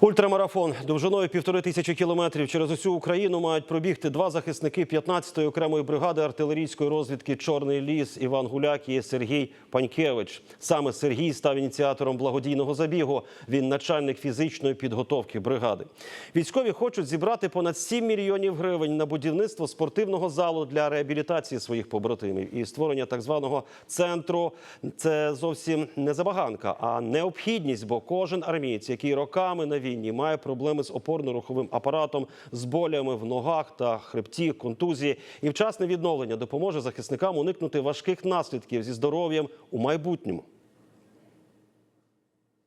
Ультрамарафон довжиною півтори тисячі кілометрів через усю Україну мають пробігти два захисники 15-ї окремої бригади артилерійської розвідки Чорний ліс Іван Гуляк і Сергій Панькевич. Саме Сергій став ініціатором благодійного забігу. Він начальник фізичної підготовки бригади. Військові хочуть зібрати понад 7 мільйонів гривень на будівництво спортивного залу для реабілітації своїх побратимів і створення так званого центру. Це зовсім не забаганка, а необхідність, бо кожен армієць, який роками на війні має проблеми з опорно-руховим апаратом, з болями в ногах та хребті, контузії, і вчасне відновлення допоможе захисникам уникнути важких наслідків зі здоров'ям у майбутньому.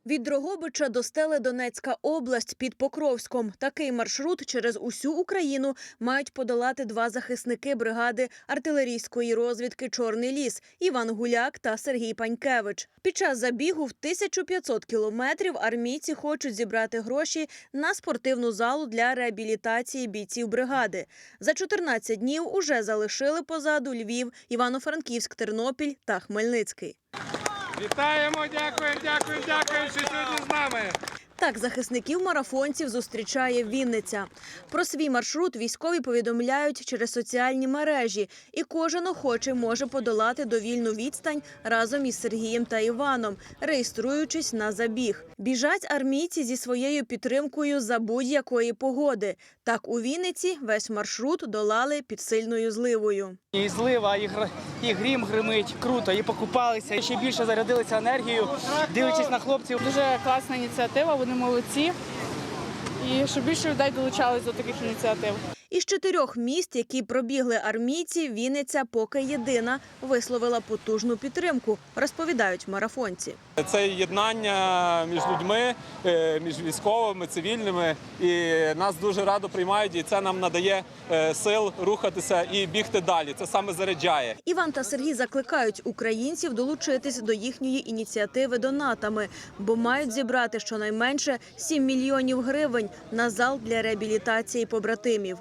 Від Дрогобича до стели Донецька область під Покровськом. Такий маршрут через усю Україну мають подолати два захисники бригади артилерійської розвідки Чорний ліс Іван Гуляк та Сергій Панькевич. Під час забігу в 1500 кілометрів армійці хочуть зібрати гроші на спортивну залу для реабілітації бійців бригади. За 14 днів уже залишили позаду Львів, Івано-Франківськ, Тернопіль та Хмельницький. Вітаємо, дякуємо, дякуємо, дякуємо, що сьогодні з нами. Так, захисників марафонців зустрічає Вінниця. Про свій маршрут військові повідомляють через соціальні мережі, і кожен охочий може подолати довільну відстань разом із Сергієм та Іваном, реєструючись на забіг. Біжать армійці зі своєю підтримкою за будь-якої погоди. Так у Вінниці весь маршрут долали під сильною зливою. І злива, і, гр... і грім гримить круто, і покупалися, і ще більше зарядилися енергією, дивлячись на хлопців. Дуже класна ініціатива, вони молодці. І щоб більше людей долучались до таких ініціатив. Із чотирьох міст, які пробігли армійці, Вінниця поки єдина висловила потужну підтримку, розповідають марафонці. Це єднання між людьми, е, між військовими, цивільними. І нас дуже радо приймають, і це нам надає е, сил рухатися і бігти далі. Це саме заряджає. Іван та Сергій закликають українців долучитись до їхньої ініціативи донатами, бо мають зібрати щонайменше 7 мільйонів гривень на зал для реабілітації побратимів.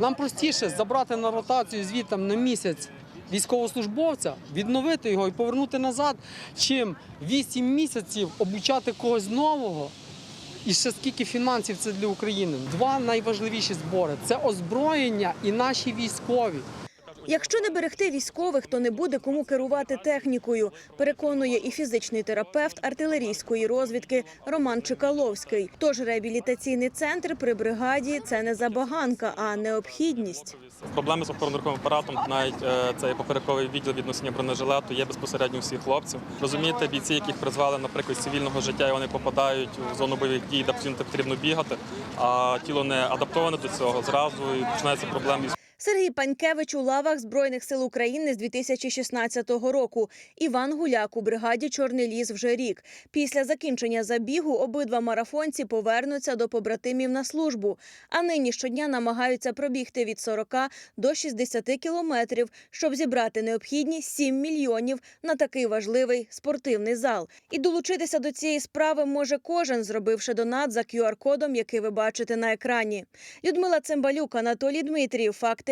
Нам простіше забрати на ротацію звітом на місяць військовослужбовця, відновити його і повернути назад, чим 8 місяців обучати когось нового. І ще скільки фінансів це для України? Два найважливіші збори це озброєння і наші військові. Якщо не берегти військових, то не буде кому керувати технікою, переконує і фізичний терапевт артилерійської розвідки Роман Чекаловський. Тож реабілітаційний центр при бригаді це не забаганка, а необхідність. Проблеми з опорно-руховим апаратом, навіть е, цей поперековий відділ від бронежилету є безпосередньо всіх хлопців. Розумієте, бійці, яких призвали, наприклад, з цивільного життя, і вони попадають в зону бойових дій, де потрібно бігати, а тіло не адаптоване до цього. Зразу і починаються проблеми Сергій Панькевич у лавах Збройних сил України з 2016 року. Іван Гуляк у бригаді Чорний ліс вже рік. Після закінчення забігу обидва марафонці повернуться до побратимів на службу. А нині щодня намагаються пробігти від 40 до 60 кілометрів, щоб зібрати необхідні 7 мільйонів на такий важливий спортивний зал. І долучитися до цієї справи може кожен, зробивши донат за QR-кодом, який ви бачите на екрані. Людмила Цимбалюк, Анатолій Дмитрієв, Факти